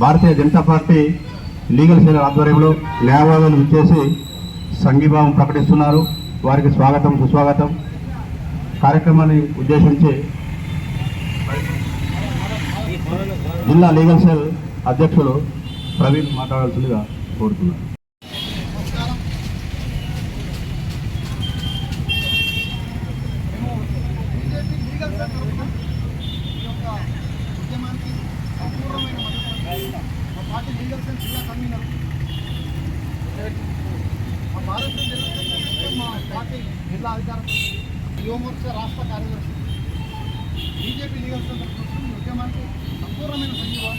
Bharatiya Janata Party legal cell ఆధ్వర్యంలో న్యాయవాదులు విచ్చేసి సంఘీభావం ప్రకటిస్తున్నారు. వారికి స్వాగతం సుస్వాగతం. కార్యక్రమాన్ని ఉద్దేశించి జిల్లా లీగల్ సెల్ అధ్యక్షులు ప్రవీణ్ మాట్లాడాల్సిందిగా కోరుతున్నారు బీజేపీ లీగల్ సెల్ తరఫున ఈ యొక్క ఉద్యమానికి సంపూర్ణమైన మద్దతు మా పార్టీ లీగల్ సెల్ జిల్లా కన్వీనర్ మా భారతీయ జనతా పార్టీ మా పార్టీ జిల్లా అధికార యువమోర్చా రాష్ట్ర కార్యదర్శి బీజేపీ లీగల్ సెల్ తరఫున ఈ ఉద్యమానికి సంపూర్ణమైన సంఘీభావం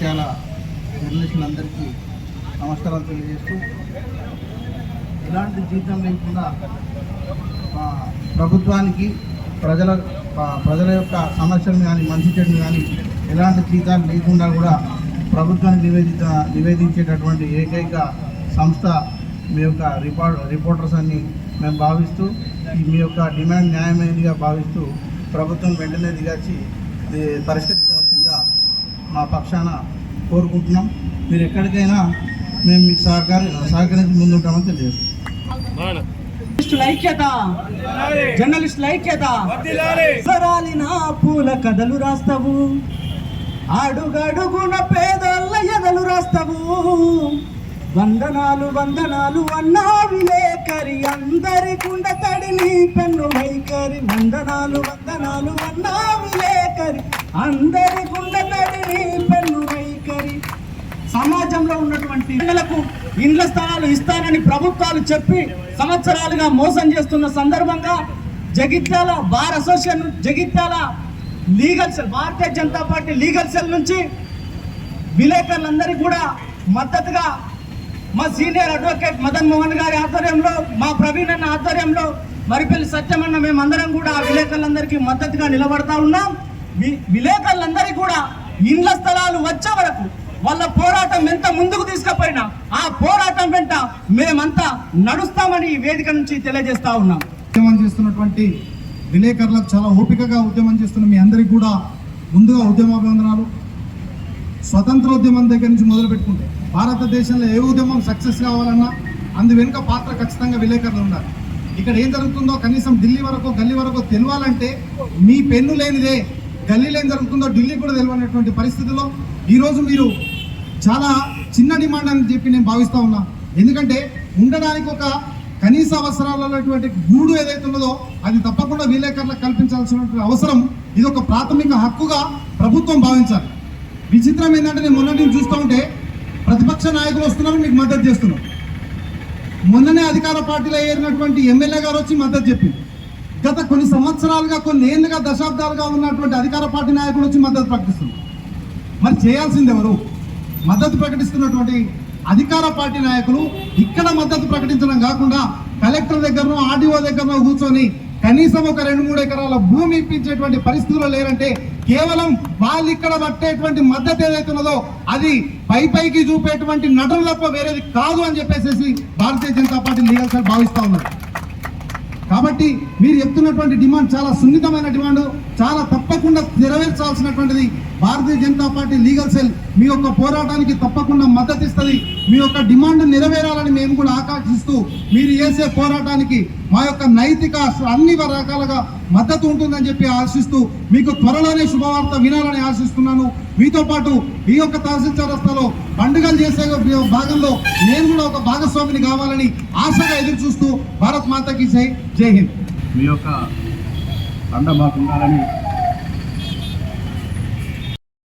జగిత్యాల జర్నలిస్టులందరికీ నమస్కారాలు తెలియజేస్తూ ఎలాంటి జీతం లేకుండా ప్రభుత్వానికి ప్రజల ప్రజల యొక్క సమస్యలు కానీ మంచి చెడు కానీ ఎలాంటి జీతాలు లేకుండా కూడా ప్రభుత్వానికి నివేదిత నివేదించేటటువంటి ఏకైక సంస్థ మీ యొక్క రిపోర్ట్ రిపోర్టర్స్ అని మేము భావిస్తూ మీ యొక్క డిమాండ్ న్యాయమైనదిగా భావిస్తూ ప్రభుత్వం వెంటనే దిగాచి పరిస్థితి మా పక్షాన కోరుకుంటున్నాం. మీరు ఎక్కడికైనా మేము మీకు సహకార సహకరించి ముందుంటామని తెలియదు జర్నలిస్టుల ఐక్యత జర్నలిస్టుల ఐక్యత సరాలిన పూల కథలు రాస్తావు. అడుగడుగున పేదోళ్ళ ఎదలు రాస్తావు. వందనాలు వందనాలు అన్నా విలేకరి అందరి గుండ తడిని పెన్ను వైఖరి. వందనాలు వందనాలు అన్నా విలేకరి అందరి పెన్ను వైఖరి. సమాజంలో ఉన్నటువంటి పిల్లలకు ఇండ్ల స్థలాలు ఇస్తానని ప్రభుత్వాలు చెప్పి సంవత్సరాలుగా మోసం చేస్తున్న సందర్భంగా Jagtial bar association Jagtial legal cell Bharatiya Janata Party legal cell నుంచి విలేకరులందరికీ కూడా మద్దతుగా మా సీనియర్ అడ్వకేట్ మదన్ మోహన్ గారి ఆధ్వర్యంలో మా ప్రవీణ్ అన్న ఆధ్వర్యంలో మరిపల్లి సత్యమన్న మేమందరం కూడా ఆ విలేకరులందరికీ మద్దతుగా నిలబడతా ఉన్నాం. విలేకరులందరికీ కూడా ఇండ్ల స్థలాలు వచ్చే వరకు వాళ్ళ పోరాటం ఎంత ముందుకు తీసుకుపోయినా ఆ పోరాటం వెంట మేమంతా నడుస్తామని ఈ వేదిక నుంచి తెలియజేస్తా ఉన్నాం. ఉద్యమం చేస్తున్నటువంటి విలేకరులకు చాలా ఓపికగా ఉద్యమం చేస్తున్న మీ అందరికీ కూడా ముందుగా ఉద్యమాభివందనాలు. స్వతంత్రోద్యమం దగ్గర నుంచి మొదలు పెట్టుకుంటే భారతదేశంలో ఏ ఉద్యమం సక్సెస్ కావాలన్నా అందు వెనుక పాత్ర ఖచ్చితంగా విలేకరులు ఉండాలి. ఇక్కడ ఏం జరుగుతుందో కనీసం ఢిల్లీ వరకు గల్లీ వరకు తెలియాలంటే మీ పెన్ను లేనిదే ఢిల్లీలో ఏం జరుగుతుందో ఢిల్లీ కూడా తెలియనటువంటి పరిస్థితుల్లో ఈరోజు మీరు చాలా చిన్న డిమాండ్ అని చెప్పి నేను భావిస్తూ ఉన్నా. ఎందుకంటే ఉండడానికి ఒక కనీస అవసరాలైనటువంటి గూడు ఏదైతే ఉన్నదో అది తప్పకుండా విలేకరులకు కల్పించాల్సినటువంటి అవసరం ఇది ఒక ప్రాథమిక హక్కుగా ప్రభుత్వం భావించాలి. విచిత్రం ఏంటంటే నేను మొన్నటి నుంచి చూస్తూ ఉంటే ప్రతిపక్ష నాయకులు వస్తున్నారు మీకు మద్దతు చేస్తున్నారు మొన్ననే అధికార పార్టీలో ఏరినటువంటి ఎమ్మెల్యే గారు వచ్చి మద్దతు చెప్పింది గత కొన్ని సంవత్సరాలుగా కొన్ని ఏళ్ళుగా దశాబ్దాలుగా ఉన్నటువంటి అధికార పార్టీ నాయకులు వచ్చి మద్దతు ప్రకటిస్తున్నారు మరి చేయాల్సింది ఎవరు? మద్దతు ప్రకటిస్తున్నటువంటి అధికార పార్టీ నాయకులు ఇక్కడ మద్దతు ప్రకటించడం కాకుండా కలెక్టర్ దగ్గరనో ఆర్డీఓ దగ్గరనో కూర్చొని కనీసం ఒక రెండు మూడు ఎకరాల భూమి ఇప్పించేటువంటి పరిస్థితుల్లో లేరంటే కేవలం వాళ్ళు ఇక్కడ పట్టేటువంటి మద్దతు ఏదైతే ఉన్నదో అది పై పైకి చూపేటువంటి నటన తప్ప వేరేది కాదు అని చెప్పేసి Bharatiya Janata party legal sir భావిస్తా ఉన్నారు కాబట్టి మీరు చెప్తున్నటువంటి డిమాండ్ చాలా సున్నితమైన డిమాండ్ చాలా తప్పకుండా నెరవేర్చాల్సినటువంటిది Bharatiya Janata Party legal cell మీ యొక్క పోరాటానికి తప్పకుండా మద్దతు ఇస్తుంది. మీ యొక్క డిమాండ్ నెరవేరాలని మేము కూడా ఆకాంక్షిస్తూ మీరు చేసే పోరాటానికి మా యొక్క నైతిక అన్ని రకాలుగా మద్దతు ఉంటుందని చెప్పి ఆశిస్తూ మీకు త్వరలోనే శుభవార్త వినాలని ఆశిస్తున్నాను. మీతో పాటు ఈ యొక్క తహసీల్ చౌరస్తాలో పండుగలు చేసే భాగంలో నేను కూడా ఒక భాగస్వామిని కావాలని ఆశగా ఎదురు చూస్తూ భారత్ మాతకి జై జై హింద్. మీ యొక్క అండ మాకు ఉండాలని